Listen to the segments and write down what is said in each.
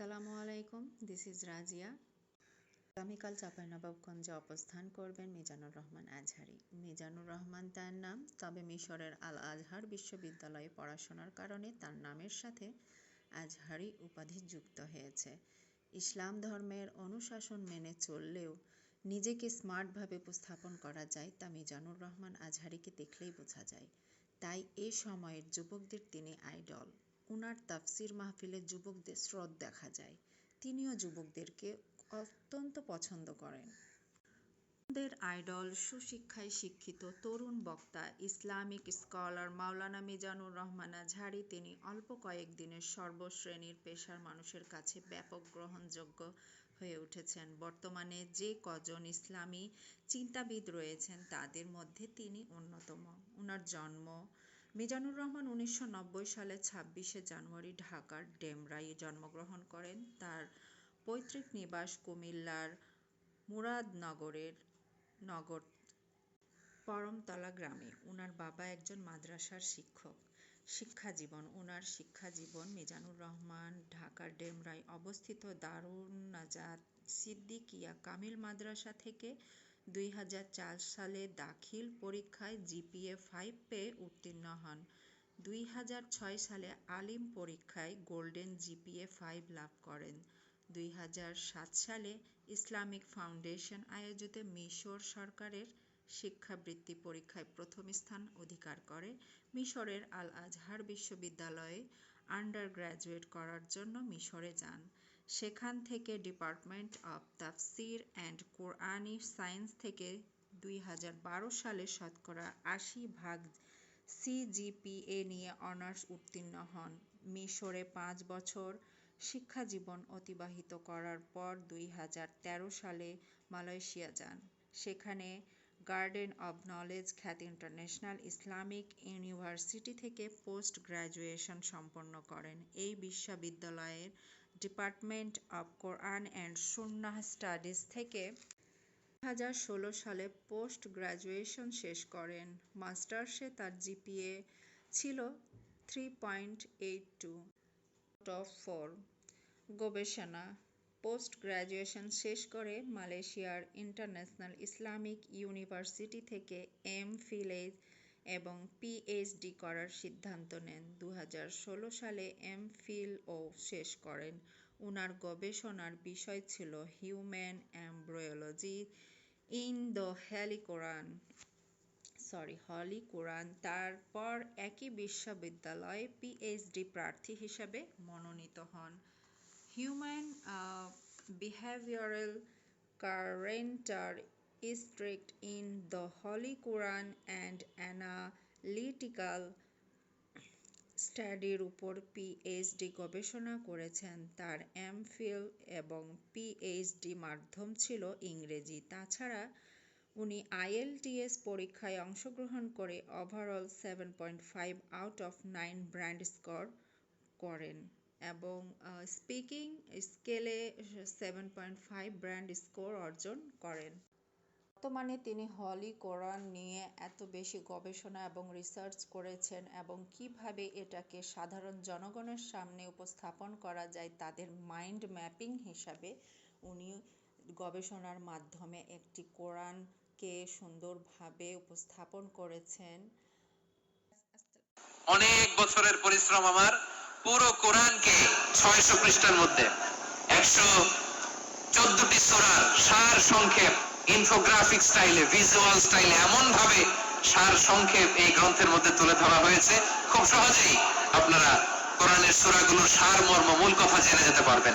আসসালামু আলাইকুম this is Razia. আগামীকাল চাঁপাইনবাবগঞ্জে অবস্থান করবেন মিজানুর রহমান আজহারি। মিজানুর রহমান তার নাম, তবে মিশরের আল আজহার বিশ্ববিদ্যালয়ে পড়াশোনার কারণে তার নামের সাথে আজহারি উপাধি যুক্ত হয়েছে। ইসলাম ধর্মের অনুশাসন মেনে চললেও নিজেকে স্মার্টভাবে উপস্থাপন করা যায় তা মিজানুর রহমান আজহারিকে দেখলেই বোঝা যায়। তাই এ সময়ের যুবকদের তিনি আইডল। উনার তাফসির মাহফিলে যুবকদের স্রোত দেখা যায়। তিনিও যুবকদেরকে অত্যন্ত পছন্দ করেন। তরুণদের আইডল, সুশিক্ষায় শিক্ষিত তরুণ বক্তা, ইসলামিক স্কলার মাওলানা মিজানুর রহমান আজহারি তিনি অল্প কয়েক দিনের সর্বশ্রেণীর পেশার মানুষের কাছে ব্যাপক গ্রহণযোগ্য হয়ে উঠেছেন। বর্তমানে যে কজন ইসলামী চিন্তাবিদ রয়েছেন, তাদের মধ্যে তিনি অন্যতম। উনার জন্ম মিজানুর রহমান উনিশশো নব্বই সালে ছাব্বিশে জানুয়ারি ঢাকার ডেমরায় জন্মগ্রহণ করেন। তার পৈতৃক নিবাস কুমিল্লার মুরাদনগরের নগর পরমতলা গ্রামে। উনার বাবা একজন মাদ্রাসার শিক্ষক। শিক্ষা জীবন উনার শিক্ষা জীবন মিজানুর রহমান ঢাকার ডেমরায় অবস্থিত দারুণ নাজাত সিদ্দিকিয়া কামিল মাদ্রাসা থেকে দুই হাজার চার সালে দাখিল পরীক্ষায় জিপিএ ফাইভ পেয়ে উত্তীর্ণ হন। দুই হাজার ছয় সালে আলিম পরীক্ষায় গোল্ডেন জিপিএ ফাইভ লাভ করেন। দুই সালে ইসলামিক ফাউন্ডেশন আয়োজিত মিশর সরকারের শিক্ষাবৃত্তি পরীক্ষায় প্রথম স্থান অধিকার করে। মিশরের আল আজহার বিশ্ববিদ্যালয়ে আন্ডার গ্র্যাজুয়েট করার জন্য মিশরে যান। সেখান থেকে ডিপার্টমেন্ট অব তাফসির অ্যান্ড কোরআনি সায়েন্স থেকে দুই হাজার বারো সালে শতকরা আশি ভাগ সিজিপিএ নিয়ে অনার্স উত্তীর্ণ হন। মিশরে পাঁচ বছর শিক্ষাজীবন অতিবাহিত করার পর দুই হাজার তেরো সালে মালয়েশিয়া যান। সেখানে গার্ডেন অব নলেজ খ্যাত ইন্টারন্যাশনাল ইসলামিক ইউনিভার্সিটি থেকে পোস্ট গ্র্যাজুয়েশন সম্পন্ন করেন। এই বিশ্ববিদ্যালয়ের department of Quran and Sunnah studies থেকে হাজার ষোলো সালে পোস্ট গ্র্যাজুয়েশন শেষ করেন। মাস্টার্সে তার জিপিএ ছিল three point eight two of four. গবেষণা, পোস্ট গ্র্যাজুয়েশন শেষ করে মালয়েশিয়ার ইন্টারন্যাশনাল ইসলামিক ইউনিভার্সিটি থেকে এম ফিলে এবং পিএইচডি করার সিদ্ধান্ত নেন। দু হাজার ষোলো সালে এম ফিলও শেষ করেন। উনার গবেষণার বিষয় ছিল human embryology in the holy Quran. Sorry, holy Quran. তারপর একই বিশ্ববিদ্যালয়ে পিএইচডি প্রার্থী হিসাবে মনোনীত হন। Human behavioural character strict in the Holy Quran and analytical স্টাডির উপর পিএইচডি গবেষণা করেছেন। তার এমফিল এবং পিএইচডি মাধ্যম ছিল ইংরেজি। তাছাড়া উনি আইএলটিএস পরীক্ষায় অংশগ্রহণ করে overall seven point five out of nine band score করেন এবং স্পিকিং স্কেলে seven point five band score অর্জন করেন। বর্তমানে তিনি হলি কোরআন নিয়ে এত বেশি গবেষণা এবং রিসার্চ করেছেন এবং কীভাবে এটাকে সাধারণ জনগণের সামনে উপস্থাপন করা যায় তাদের মাইন্ড ম্যাপিং হিসাবে উনি গবেষণার মাধ্যমে একটি কোরআনকে সুন্দরভাবে উপস্থাপন করেছেন। অনেক বছরের পরিশ্রম আমার পুরো কোরআনকে ছয়শো পৃষ্ঠার মধ্যে। একশো চোদ্দটি সোরার সার সংক্ষেপ ইনফোগ্রাফিক স্টাইলে, ভিজুয়াল স্টাইলে এমন ভাবে সার সংক্ষেপ এই গ্রন্থের মধ্যে তুলে ধরা হয়েছে। খুব সহজেই আপনারা কোরআনের সুরাগুলোর সার, মর্ম, মূল কথা জেনে যেতে পারবেন।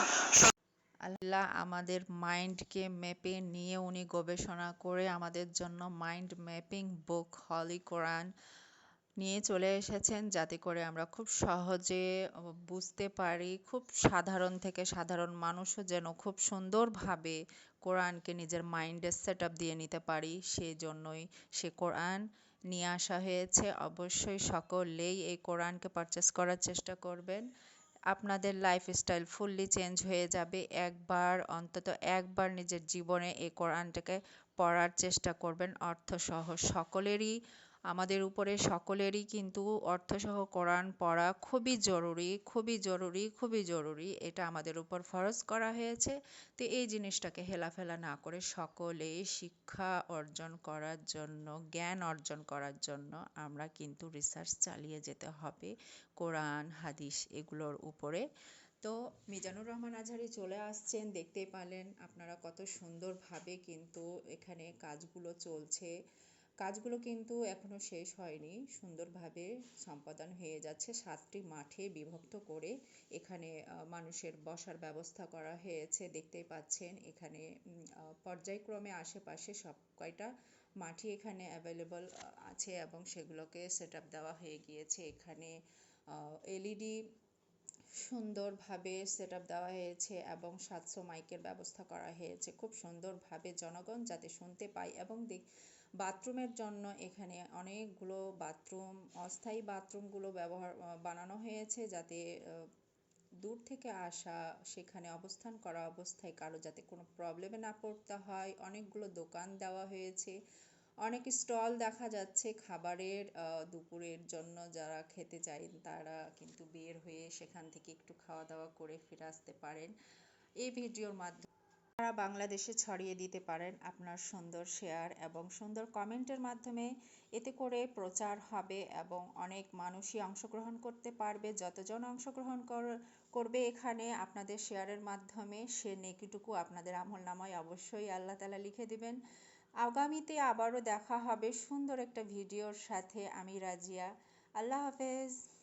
আল্লাহ আমাদের মাইন্ডকে মেপে নিয়ে উনি গবেষণা করে আমাদের জন্য মাইন্ড ম্যাপিং বুক, হলি কোরআন নিয়ে চলে এসেছেন যাতে করে আমরা খুব সহজে বুঝতে পারি, খুব সাধারণ থেকে সাধারণ মানুষও যেন খুব সুন্দরভাবে কোরআনকে নিজের মাইন্ডে সেট আপ দিয়ে নিতে পারি। সেই জন্যই সে কোরআন নিয়ে আসা হয়েছে। অবশ্যই সকলেই এই কোরআনকে পারচেস করার চেষ্টা করবেন। আপনাদের লাইফস্টাইল ফুললি চেঞ্জ হয়ে যাবে। একবার, অন্তত একবার নিজের জীবনে এই কোরআনটাকে পড়ার চেষ্টা করবেন। অর্থসহ সকলেরই আমাদের উপরে সকলেরই কিন্তু অর্থসহ কোরআন পড়া খুবই জরুরি খুবই জরুরি খুবই জরুরি। এটা আমাদের উপর ফরজ করা হয়েছে। তো এই জিনিসটাকে হেলাফেলা না করে সকলে শিক্ষা অর্জন করার জন্য, জ্ঞান অর্জন করার জন্য আমরা কিন্তু রিসার্চ চালিয়ে যেতে হবে কোরআন, হাদিস এগুলোর উপরে। তো মিজানুর রহমান আজহারি চলে আসছেন, দেখতেই পারলেন আপনারা কত সুন্দরভাবে কিন্তু এখানে কাজগুলো চলছে। কাজগুলো কিন্তু এখনও শেষ হয়নি। সুন্দরভাবে সম্পাদন হয়ে যাচ্ছে। সাতটি মাঠে বিভক্ত করে এখানে মানুষের বসার ব্যবস্থা করা হয়েছে। দেখতেই পাচ্ছেন এখানে পর্যায়ক্রমে আশেপাশে সব কয়টা মাঠই এখানে অ্যাভেলেবল আছে এবং সেগুলোকে সেট আপ দেওয়া হয়ে গিয়েছে। এখানে এলইডি সুন্দরভাবে সেট আপ দেওয়া হয়েছে এবং সাতশো মাইকের ব্যবস্থা করা হয়েছে। খুব সুন্দরভাবে জনগণ যাতে শুনতে পায় এবং বাথরুমের জন্য এখানে অনেকগুলো বাথরুম, অস্থায়ী বাথরুমগুলো ব্যবহার বানানো হয়েছে যাতে দূর থেকে আসা, সেখানে অবস্থান করা অবস্থায় কারও যাতে কোনো প্রবলেমে না পড়তে হয়। অনেকগুলো দোকান দেওয়া হয়েছে। অনেক স্টল দেখা যাচ্ছে। খাবারের দুপুরের জন্য যারা খেতে চায় তারা কিন্তু বের হয়ে সেখান থেকে একটু খাওয়া দাওয়া করে ফিরে আসতে পারেন। এই ভিডিওর মাধ্যমে সারা বাংলাদেশে ছড়িয়ে দিতে পারেন আপনার সুন্দর শেয়ার এবং সুন্দর কমেন্টের মাধ্যমে। এতে করে প্রচার হবে এবং অনেক মানুষই অংশগ্রহণ করতে পারবে। যতজন অংশগ্রহণ কর- করবে এখানে আপনাদের শেয়ারের মাধ্যমে, সে নেকিটুকু আপনাদের আমল নামায় অবশ্যই আল্লাহ তালা লিখে দিবেন। আগামীতে আবারও দেখা হবে সুন্দর একটা ভিডিওর সাথে। আমি রাজিয়া। আল্লাহ হাফেজ।